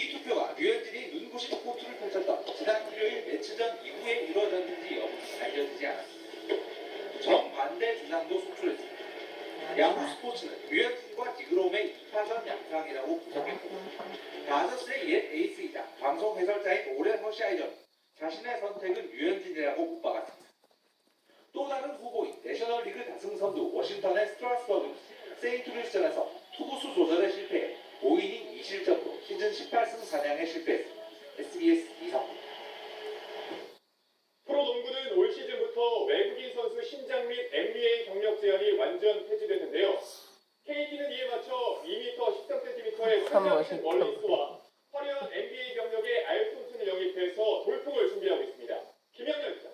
이 투표가 류현진이 눈부신 포투를 펼쳤던 지난 일요일 매치 전 이후에 이루어졌는지 여부는 알려지지 않았습니다. 정반대 주장도 속출했습니다. 야후 스포츠는 류현진과 디그롬의 2파전 양상이라고 분석했고 다저스의 옛 에이스이자 방송 해설자인 오렌 허시아이전 자신의 선택은 류현진이라고 못 박았습니다. 또 다른 후보인 내셔널리그 다승 선두 워싱턴의 스트라스버그는 세인트루이스전에서 투구수 조절에 실패해 5이닝 2실점으로 시즌 18승 사냥에 실패했습니다. SBS 이상훈 프로농구는 올 시즌부터 외국인 선수 신장 및 NBA 경력 제한이 완전 폐지됐는데요. KT는 이에 맞춰 2m 13cm의 참 성장신 멋있다. 멀리스와 화려한 NBA 경력의 알통슨을 영입해서 돌풍을 준비하고 있습니다. 김영렬 기자.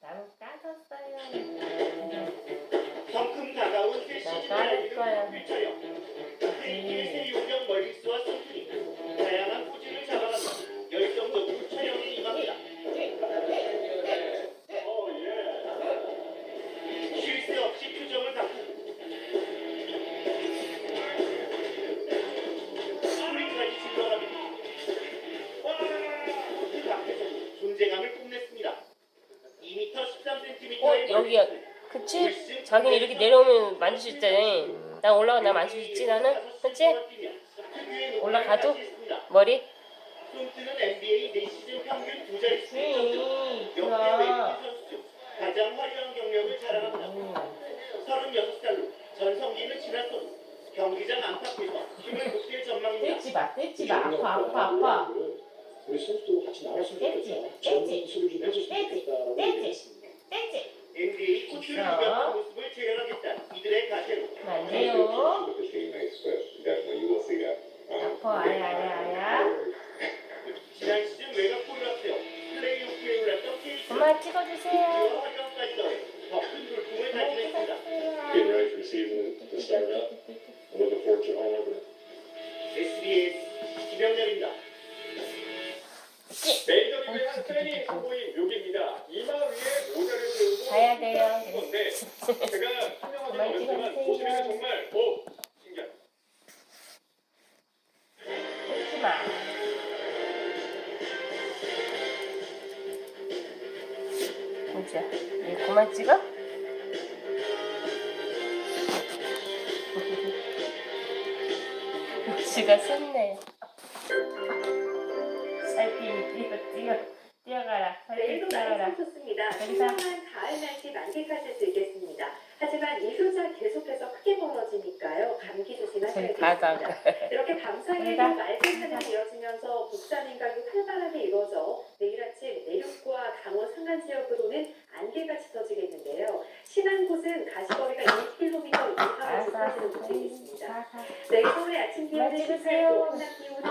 나는 따졌어요. 성큼 다가온 새 시즌 나갈 거야. 달리 존재감을 뽐냈습니다. 2m 13cm의 어, 여기야. 그치? 자기는 이렇게 내려오면 만질 수 있잖아. 난 올라가 나 만질 수 있지 나는? 그치? 올라가도? 머리? 손뜨는 NBA 내 시즌 평균 두 자릿수. 음, 역대 외국인 선수 중 가장 화려한 경력을 자랑합니다. 36살로 전성기는 지났어도 경기장 안팎에서 힘을 보탤 전망입니다. 떼지 마, 떼지 마. 아파, 아파, 아파. 우리 선수도 같이 나왔으면 떼지, 좋겠다. 떼지, 소리 좀 해줬으면 떼지, 좋겠다라고 떼지. 얘기했습니다. NBA 코치를 모습을 재현하겠다. 이들의 가세로 아야, 아야, 아야. 지난 시즌 외곽 플레이오프에 올랐던 케이스 엄마 찍어주세요. 화려함까지 더해 더 큰 돌풍을 엄마 달성했습니다. Getting ready for the season to start up. 한 선보인 묘기입니다. 이마 위에 모자를 세우고 가야 돼요. 건데 제가 설명하기는 그만 어렵지만. 보시면 정말 오 신기합니다. 떼지 마. 보자. 얘 그만 찍어? 지가 샜네. 살핀이 뛰어, 뛰어, 뛰어가라. 내일도 섰습니다. 여기다. 신선한 가을 날씨 만개까지 즐겠습니다. 하지만 이소자 계속해서 크게 벌어지니까요. 감기 조심하셔야 저기 가자. 되겠습니다. 이렇게 밤사이에도. 맑은 하늘이 이어지면서 북산 인각이 활발하게 이루어져 내일 아침 내륙과 강원 산간 지역으로는 안개가 짙어지겠는데요. 심한 곳은 가시거리가 1km 이하로 좁아지는. 곳이 있습니다. 내일 서울의 아침 기온은 그만 찍으세요. 18도, 한낮 기온은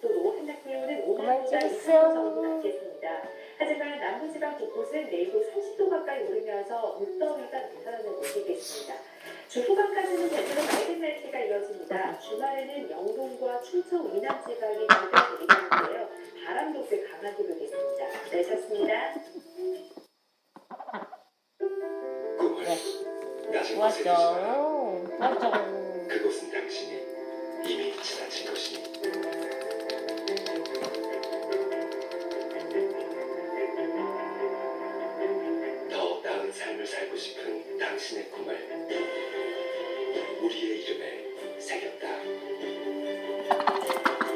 26도로 한낮 기온은 그만 5도보다 찍으세요. 2도 정도 낮겠습니다. 하지만 남부지방 곳곳은 내일도 30도 가까이 오르면서 물더위가 나타나는 곳이 있겠습니다. 주 후반까지는 대체로 맑은 날씨가 이어집니다. 주말에는 영동과 충청 이남 지방이 날가 내리는데요. 바람도 꽤 강하게 불겠습니다. 네, 셨습니다. 꿈을 네. 좋았죠. 맞죠. 그곳은 당신이 이미 지나친 것이니 우리의 이름에 새겼다.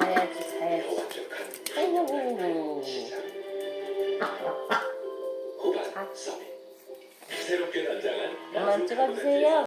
완벽한 아이고. 시작 고반 서밋 새롭게 단장한 그만 찍어주세요.